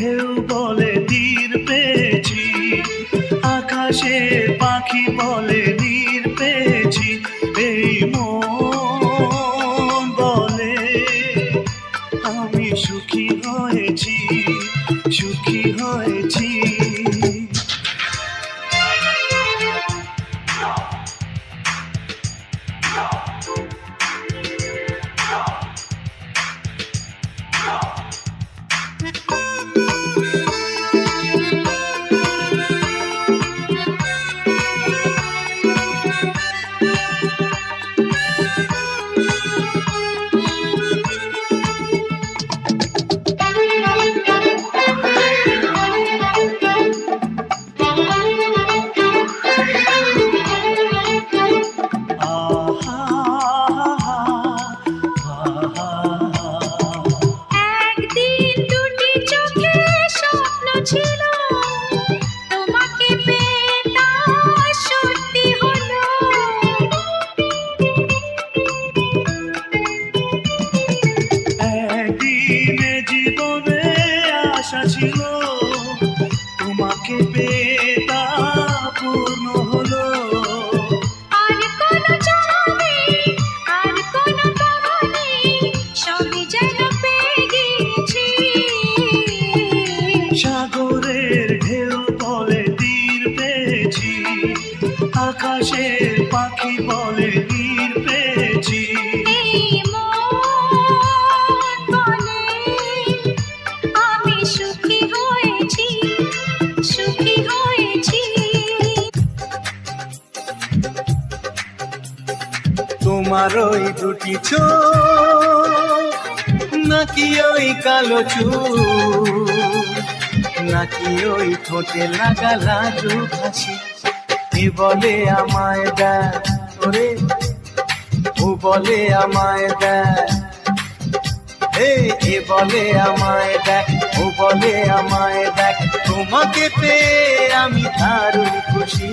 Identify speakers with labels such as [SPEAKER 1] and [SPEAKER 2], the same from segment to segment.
[SPEAKER 1] ঢেউ বলে তীর পেয়েছি। আকাশে
[SPEAKER 2] পাখি বলে নীর পেয়েছি। এই তোমাকে পেয়ে তা
[SPEAKER 1] পূর্ণ হলো।
[SPEAKER 2] আর কোনো চাওয়া নেই আর কোনো পাওয়া নেই সবই যেন পেয়ে গিয়েছি
[SPEAKER 1] সাগরের ঢেউ বলে তীর পেয়েছি আকাশের পাখি বলে নীর তোমার ওই দুটি চোখ। নাকি ওই কালো চুল নাকি ওই ঠোঁটে লাগা লাজু এ বলে আমায় দেয় ওরে, ও বলে আমায় দেয় এ বলে আমায় দেখ, ও বলে আমায় দেখ। তোমাকে পেয়ে আমি দারুণ খুশি।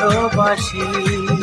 [SPEAKER 2] ভালোবাসি।